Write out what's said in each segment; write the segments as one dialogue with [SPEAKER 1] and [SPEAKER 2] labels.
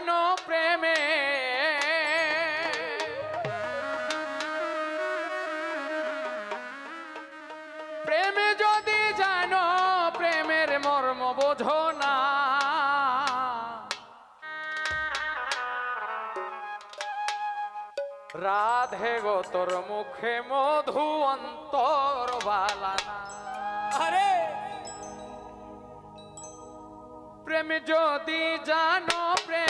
[SPEAKER 1] জানো প্রেমে? প্রেমে যদি জানো প্রেমের মর্ম বোঝো না। রাধে গো তোর মুখে মধু অন্তর বালানা
[SPEAKER 2] আরে!
[SPEAKER 1] প্রেম যদি জানো প্রেমের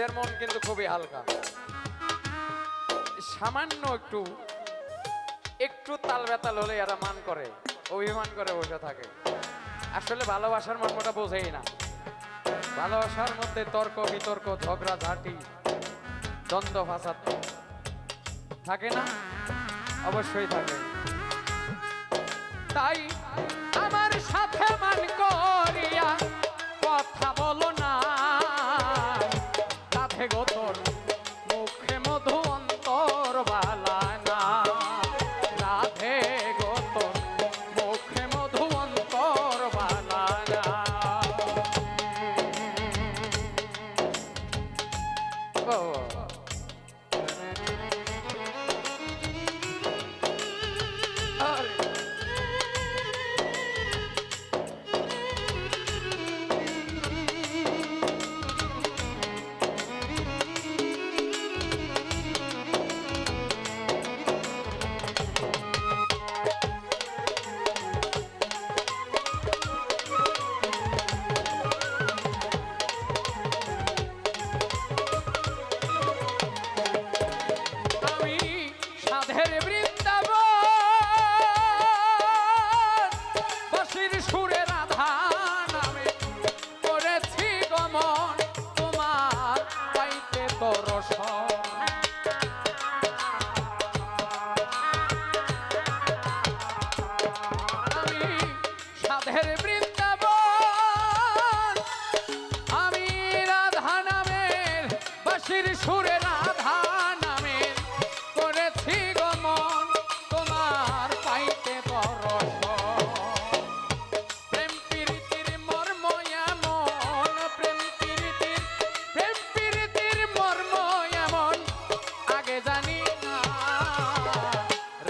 [SPEAKER 1] মেয়েদের মন কিন্তু খুবই হালকা। সামান্য একটু একটু তাল বেতাল হলে এরা মান করে, অভিমান করে বসে থাকে। আসলে ভালোবাসার মর্মটা বোঝেই না। ভালোবাসার মধ্যে তর্ক, বিতর্ক, ঝগড়া, ঝাঁটি, দ্বন্দ্ব, ফাসাদ থাকে না? অবশ্যই থাকে। তাই আমার সাথে মান করিয়া গো তোর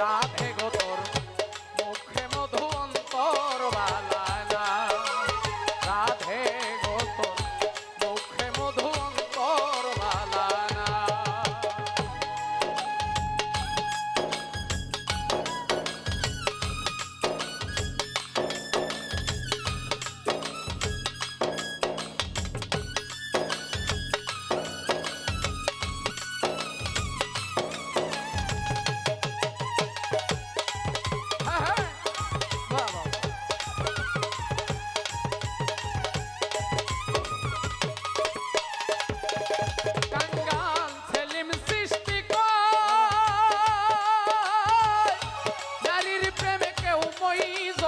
[SPEAKER 1] God.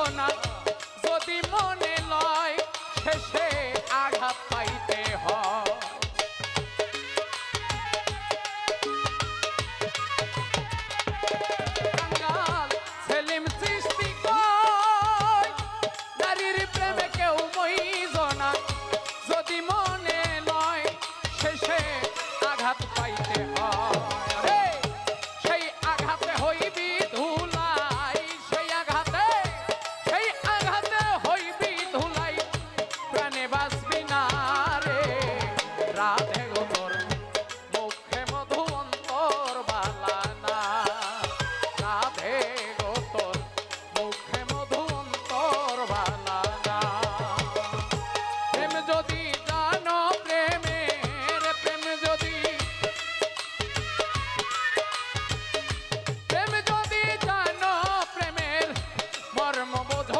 [SPEAKER 1] corner. রাধে গোর মুখে মধু অন্তর বালা না। রাধে গোর মুখে মধু অন্তর বালা না। প্রেম যদি জানো প্রেমের, প্রেম যদি প্রেম যদি জানো প্রেমের, মর্ম বোধ